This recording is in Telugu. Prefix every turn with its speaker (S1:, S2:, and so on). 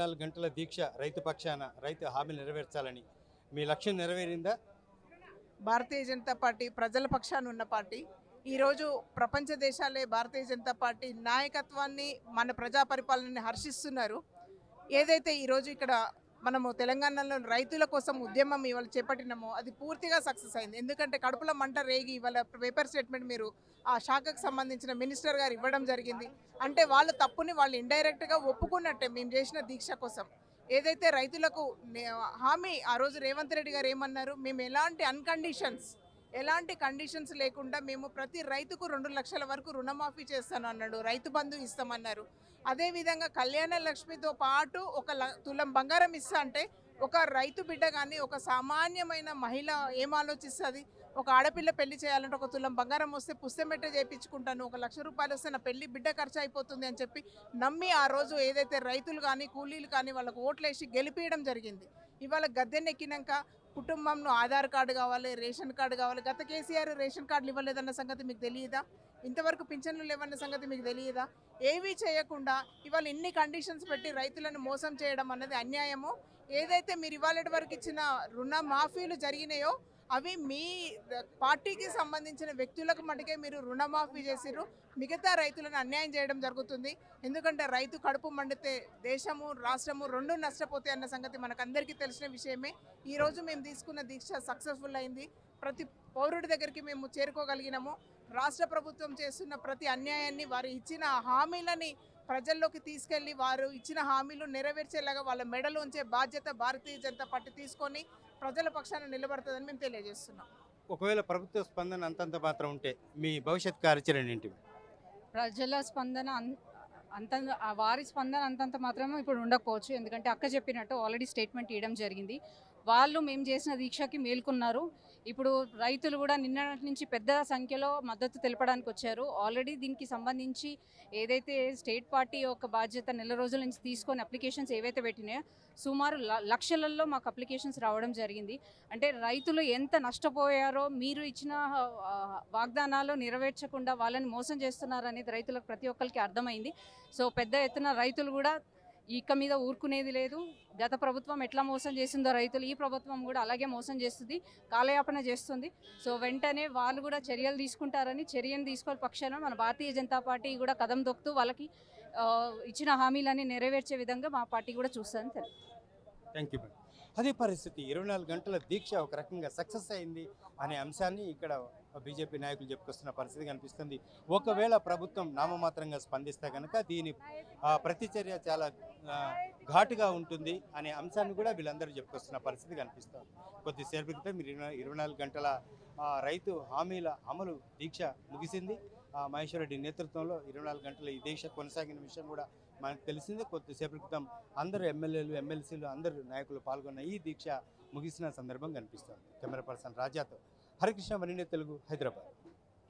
S1: నాలుగు గంటల దీక్ష రైతు పక్షాన రైతు హామీలు నెరవేర్చాలని మీ లక్ష్యం నెరవేరిందా?
S2: భారతీయ జనతా పార్టీ ప్రజల పక్షాన ఉన్న పార్టీ. ఈరోజు ప్రపంచ దేశాలే భారతీయ జనతా పార్టీ నాయకత్వాన్ని మన ప్రజా పరిపాలనని హర్షిస్తున్నారు. ఏదైతే ఈరోజు ఇక్కడ మనము తెలంగాణలో రైతుల కోసం ఉద్యమం ఇవాళ చేపట్టినామో అది పూర్తిగా సక్సెస్ అయింది. ఎందుకంటే కడుపుల మంట రేగి ఇవాళ పేపర్ స్టేట్మెంట్ మీరు ఆ శాఖకు సంబంధించిన మినిస్టర్ గారు ఇవ్వడం జరిగింది. అంటే వాళ్ళ తప్పుని వాళ్ళు ఇండైరెక్ట్గా ఒప్పుకున్నట్టే మేము చేసిన దీక్ష కోసం. ఏదైతే రైతులకు నే- హామీ ఆ రోజు రేవంత్ రెడ్డి గారు ఏమన్నారు? మేము ఎలాంటి అన్కండిషన్స్ ఎలాంటి కండిషన్స్ లేకుండా మేము ప్రతి రైతుకు రెండు లక్షల వరకు రుణమాఫీ చేస్తాను అన్నాడు. రైతు బంధు ఇస్తామన్నారు. అదేవిధంగా కళ్యాణ లక్ష్మితో పాటు ఒక ల- తులం బంగారం ఇస్తా అంటే ఒక రైతు బిడ్డ కానీ ఒక సామాన్యమైన మహిళ ఏం ఆలోచిస్తుంది? ఒక ఆడపిల్ల పెళ్ళి చేయాలంటే ఒక తులం బంగారం వస్తే పుస్తమెట్ట చేయించుకుంటాను ఒక లక్ష రూపాయలు వస్తే నా పెళ్ళి బిడ్డ ఖర్చు అయిపోతుంది అని చెప్పి నమ్మి ఆ రోజు ఏదైతే రైతులు కానీ కూలీలు కానీ వాళ్ళకు ఓట్లేసి గెలిపించడం జరిగింది. ఇవాళ గద్దెనెక్కినాక కుటుంబంలో ఆధార్ కార్డు కావాలి రేషన్ కార్డు కావాలి. గత కేసీఆర్ రేషన్ కార్డులు ఇవ్వలేదన్న సంగతి మీకు తెలియదా? ఇంతవరకు పింఛన్లు లేవన్న సంగతి మీకు తెలియదా? ఏవీ చేయకుండా ఇవాళ ఇన్ని కండిషన్స్ పెట్టి రైతులను మోసం చేయడం అన్నది అన్యాయము? ఏదైతే మీరు ఇవాళ వరకు ఇచ్చిన రుణ మాఫీలు జరిగినాయో అవి మీ పార్టీకి సంబంధించిన వ్యక్తులకు మటుకే మీరు రుణమాఫీ చేసిర్రు. మిగతా రైతులను అన్యాయం చేయడం జరుగుతుంది. ఎందుకంటే రైతు కడుపు మండితే దేశము రాష్ట్రము రెండు నష్టపోతాయి అన్న సంగతి మనకందరికీ తెలిసిన విషయమే. ఈరోజు మేము తీసుకున్న దీక్ష సక్సెస్ఫుల్ అయింది. ప్రతి పౌరుడి దగ్గరికి మేము చేరుకోగలిగినాము. రాష్ట్ర ప్రభుత్వం చేస్తున్న ప్రతి అన్యాయాన్ని వారు ఇచ్చిన హామీలని ప్రజల్లోకి తీసుకెళ్ళి వారు ఇచ్చిన హామీలు నెరవేర్చేలాగా వాళ్ళ మెడలో ఉంచే బాధ్యత భారతీయ జనతా పార్టీ తీసుకొని ప్రజల పక్షాన నిలబడుతుందని మేము తెలియజేస్తున్నాం.
S1: ఒకవేళ ప్రభుత్వ స్పందన అంతంత మాత్రం ఉంటే మీ భవిష్యత్ కార్యాచరణ ఏంటి?
S3: ప్రజల స్పందన అంత ఆ వారి స్పందన అంతంత మాత్రమే ఇప్పుడు ఉండకపోవచ్చు. ఎందుకంటే అక్క చెప్పినట్టు ఆల్రెడీ స్టేట్మెంట్ ఇవ్వడం జరిగింది. వాళ్ళు మేము చేసిన దీక్షకి మేల్కొన్నారు. ఇప్పుడు రైతులు కూడా నిన్నటి నుంచి పెద్ద సంఖ్యలో మద్దతు తెలపడానికి వచ్చారు. ఆల్రెడీ దీనికి సంబంధించి ఏదైతే స్టేట్ పార్టీ యొక్క బాధ్యత నెల రోజుల నుంచి తీసుకొని అప్లికేషన్స్ ఏవైతే పెట్టినాయో సుమారు ల- లక్షలలో మాకు అప్లికేషన్స్ రావడం జరిగింది. అంటే రైతులు ఎంత నష్టపోయారో మీరు ఇచ్చిన వాగ్దానాలు నెరవేర్చకుండా వాళ్ళని మోసం చేస్తున్నారనేది రైతులకు ప్రతి ఒక్కరికి అర్థమైంది. సో పెద్ద ఎత్తున రైతులు కూడా ఇక మీద ఊరుకునేది లేదు. గత ప్రభుత్వం ఎట్లా మోసం చేసిందో రైతులు ఈ ప్రభుత్వం కూడా అలాగే మోసం చేస్తుంది కాలయాపన చేస్తుంది. సో వెంటనే వాళ్ళు కూడా చర్యలు తీసుకుంటారని చర్యను తీసుకోవాలి పక్షాన మన భారతీయ జనతా పార్టీ కూడా కదం దొక్కుతూ వాళ్ళకి ఇచ్చిన హామీలన్నీ నెరవేర్చే విధంగా మా పార్టీ కూడా చూస్తుందని తెలుసు
S1: థ్యాంక్ యూ అదే పరిస్థితి ఇరవై నాలుగు గంటల దీక్ష ఒక రకంగా సక్సెస్ అయింది అనే అంశాన్ని ఇక్కడ బీజేపీ నాయకులు చెప్పుకొస్తున్న పరిస్థితి కనిపిస్తుంది. ఒకవేళ ప్రభుత్వం నామమాత్రంగా స్పందిస్తే కనుక దీని ప్రతిచర్య చాలా ఘాటుగా ఉంటుంది అనే అంశాన్ని కూడా వీళ్ళందరూ చెప్పుకొస్తున్న పరిస్థితి కనిపిస్తుంది. కొద్దిసేపు క్రితం ఇరవై ఇరవై నాలుగు గంటల రైతు హామీల అమలు దీక్ష ముగిసింది. ఆ, రెడ్డి నేతృత్వంలో ఇరవై నాలుగు గంటల ఈ దీక్ష కొనసాగిన విషయం కూడా మనకు తెలిసిందే. కొద్దిసేపటి క్రితం అందరు ఎమ్మెల్యేలు ఎమ్మెల్సీలు అందరు నాయకులు పాల్గొన్న ఈ దీక్ష ముగిసిన సందర్భం కనిపిస్తుంది. కెమెరా పర్సన్ రాజాతో హరికృష్ణ మణినే తెలుగు హైదరాబాద్.